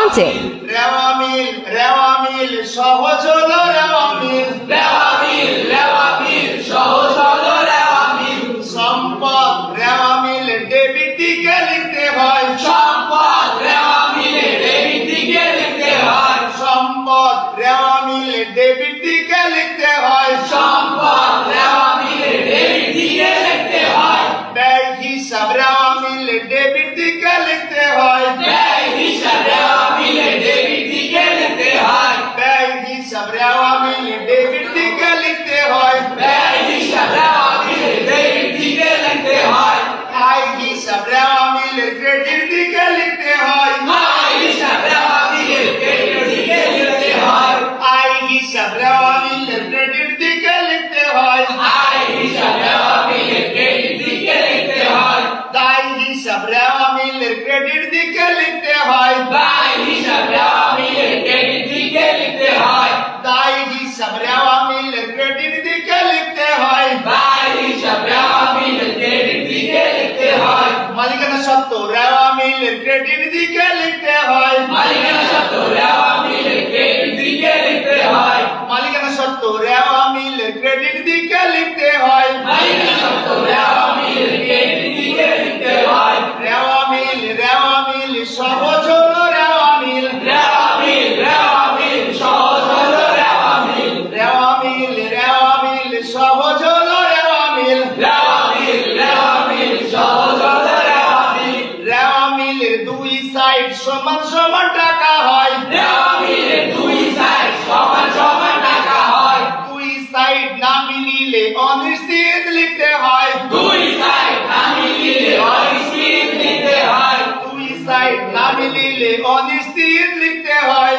counting. সম্পদ debit দিকে লিখতে হয়। সম্পদ ডেবিট দিকে লিখতে হয়। সম্পদ ডেবিট দিকে লিখতে হয়। সম্পদ ডেবিট দিকে লিখতে হয়। ব্যয় হিসাব রেওয়া মিল ডেবিট দিকে হিসাব রেওয়া মিল ক্রেডিট দিকে লিখতে হয় ব্যয় হিসাব রেওয়া মিলে ক্রেডিট দিকে লিখতে হয় দায় হিসাব রেওয়া মিল ক্রেডিট দিকে লিখতে হয় ব্যয় হিসাব রেওয়া মিলে ক্রেডিট দিকে লিখতে হয় মালিকানা সত্ত্ব রেওয়া মিল ক্রেডিট দিকে লিখতে হয় মালিকানা সত্ত্ব রেওয়া মিলে ক্রেডিট দিকে লিখতে হয় মালিকানা সত্ত্ব রেওয়া মিল ক্রেডিট দিকে লিখতে হয় মালিকানা সত্ত্ব রেওয়া মিলে ক্রেডিট সাইড সমান সমান টাকা হয়। দুই সাইড সমান সমান টাকা হয়। দুই সাইড না মিলিলে অনিশ্চিত লিখতে হয়। দুই সাইড না মিলিলে অনিশ্চিত লিখতে হয়। দুই সাইড না মিলিলে অনিশ্চিত লিখতে হয়।